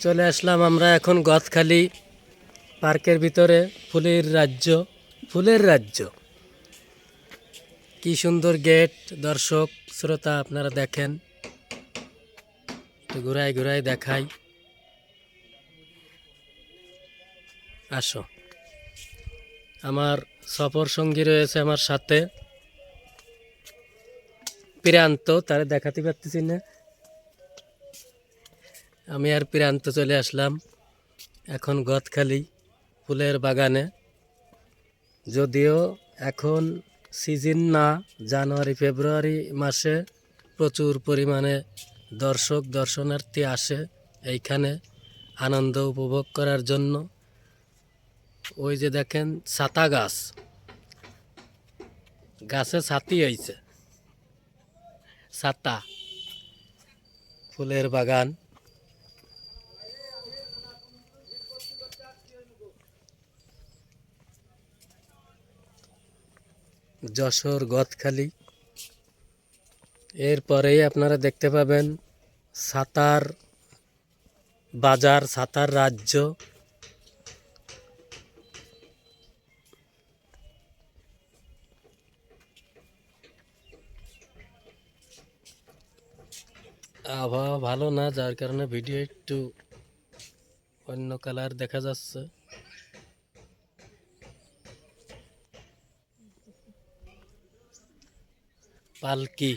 চলে আসলাম আমরা এখন গদখালি পার্কের ভিতরে, ফুলের রাজ্য। ফুলের রাজ্য। কি সুন্দর গেট, দর্শক, শ্রোতা আপনারা দেখেন। একটু ঘুরাই ঘুরাই দেখাই। আসো। আমার সফর সঙ্গী রয়েছে আমার সাথে। প্রান্ত তারা দেখাতে পারতেছি না। আমি আর প্রান্ত চলে আসলাম। এখন গদখালি ফুলের বাগানে। যদিও এখন সিজন না, জানুয়ারি, ফেব্রুয়ারি মাসে প্রচুর পরিমাণে দর্শক, দর্শনার্থী আসে এইখানে আনন্দ উপভোগ করার জন্য। ওই যে দেখেন ছাতা গাছ। গাছে ছাতি হয়েছে ছাতা। ফুলের বাগান। যশোর গদখালি। এরপরেই আপনারা দেখতে পাবেন সাতার বাজার, সাতার রাজ্য। আবহাওয়া ভালো না, যার কারণে ভিডিও একটু অন্য কালার দেখা যাচ্ছে। পালকি,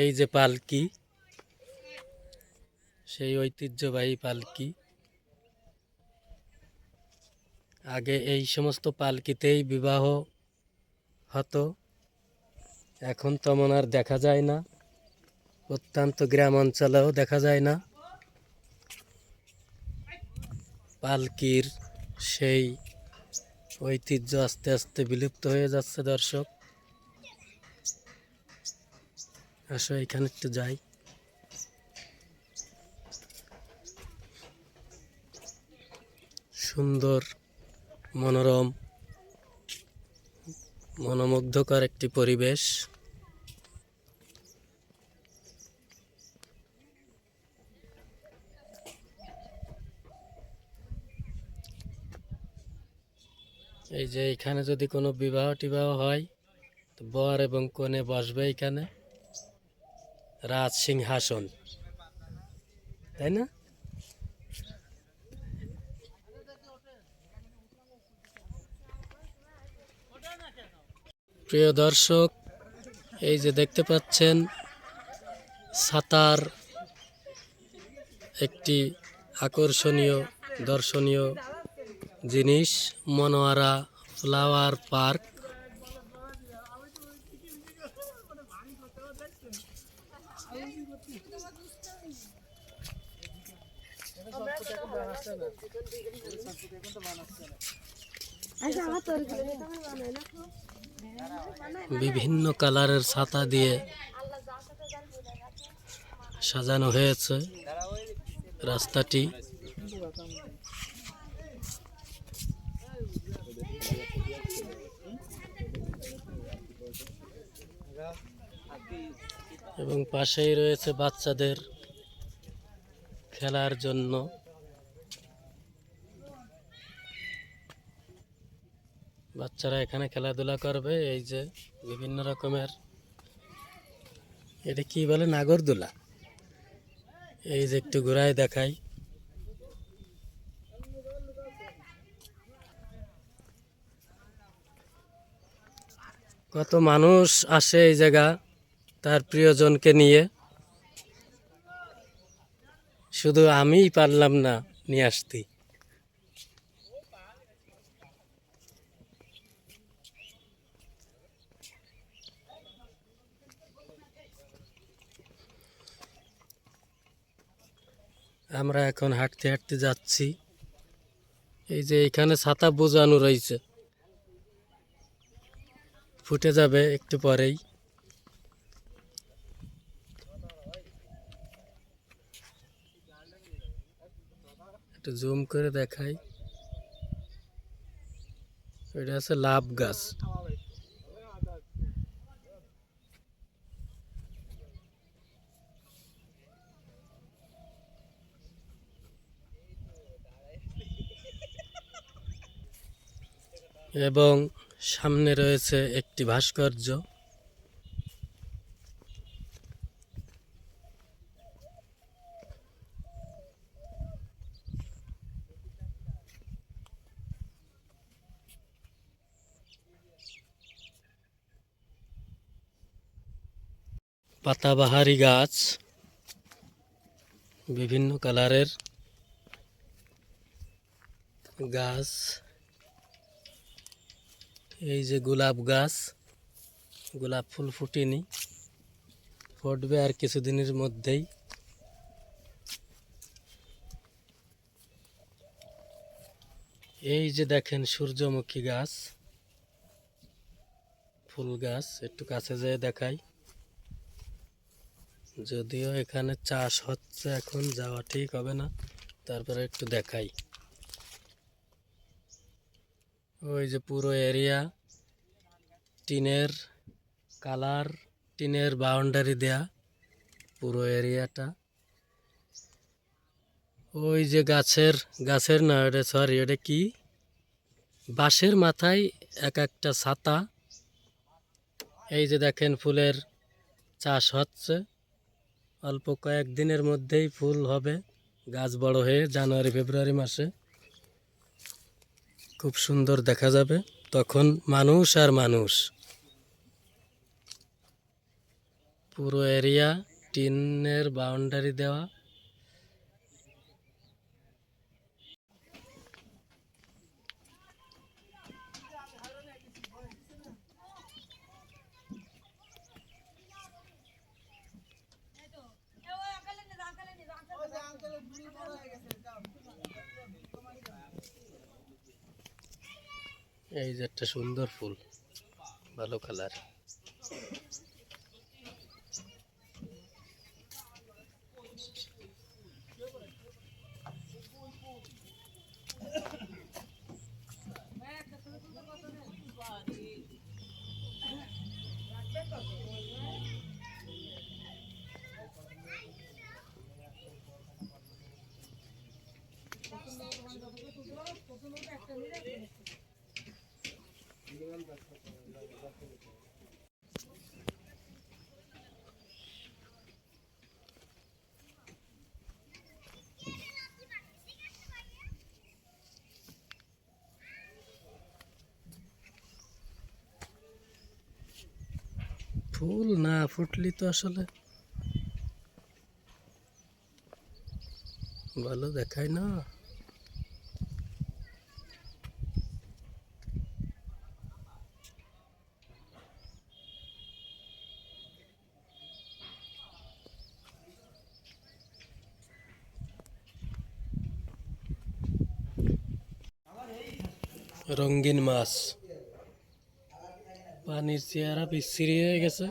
এই যে পালকি, সেই ঐতিহ্যবাহী পালকি। আগে এই সমস্ত পালকিতেই বিবাহ হতো, এখন তেমন আর দেখা যায় না অত্যন্ত গ্রাম অঞ্চলেও দেখা যায় না। পালকির সেই ঐতিহ্য আস্তে আস্তে বিলুপ্ত হয়ে যাচ্ছে দর্শক। আসো, এখানে একটু যাই। সুন্দর, মনোরম, মনোমুগ্ধকর একটি পরিবেশ। এই যে এখানে যদি কোনো বিবাহ টিবাহ হয়, তো বর এবং কনে বসবে এখানে। রাজ সিংহাসন। তাই না? প্রিয় দর্শক, এই যে দেখতে পাচ্ছেন, সাতার একটি আকর্ষণীয়, দর্শনীয় জিনিস, মনোয়ারা ফ্লাওয়ার পার্ক। বিভিন্ন কালারের ছাতা দিয়ে সাজানো হয়েছে রাস্তাটি। এবং পাশেই রয়েছে বাচ্চাদের খেলার জন্য। বাচ্চারা এখানে খেলাধুলা করবে, এই যে বিভিন্ন রকমের, এটা কি বলে, নাগরদোলা? এই যে একটু ঘোরায় দেখাই। কত মানুষ আসে এই জায়গা। তার প্রিয়জনকে নিয়ে। শুধু আমিই পারলাম না, নিয়ে আসতে। আমরা এখন হাঁটতে হাঁটতে যাচ্ছি। এই যে এখানে ছাতা বোঝানো রয়েছে। ফুটে যাবে একটু পরেই। একটু জুম করে দেখাই। এটা আছে লাভ গাছ। এবং সামনে রয়েছে একটি ভাস্কর্য। পাতাবাহারি গাছ, বিভিন্ন কালারের গাছ, এই যে গোলাপ গাছ, গোলাপ ফুল ফুটেনি, ফুটবে আর কিছুদিনের মধ্যেই। এই যে দেখেন সূর্যমুখী গাছ, ফুল গাছ, একটু কাছে যেয়ে দেখাই। যদিও এখানে চাষ হচ্ছে এখন, যাওয়া ঠিক হবে না। তারপরে একটু দেখাই। ওই যে পুরো এরিয়া টিনের কালার, টিনের বাউন্ডারি দেয়া পুরো এরিয়াটা ওই যে গাছের গাছের না, ওটা সরি এটা কি? বাঁশের মাথায় এক একটা ছাতা। এই যে দেখেন ফুলের চাষ হচ্ছে। অল্প কয়েকদিনের মধ্যেই ফুল হবে। গাছ বড় হয়ে জানুয়ারি, ফেব্রুয়ারি মাসে খুব সুন্দর দেখা যাবে। তখন মানুষ আর মানুষ। পুরো এরিয়া টিনের বাউন্ডারি দেওয়া। এই যে একটা সুন্দর ফুল ভালো কালার। ফুল না ফুটলি তো আসলে। ভালো দেখায় না। রঙিন মাছ। পানির চেহারা বিচ্ছিরি হয়ে গেছে।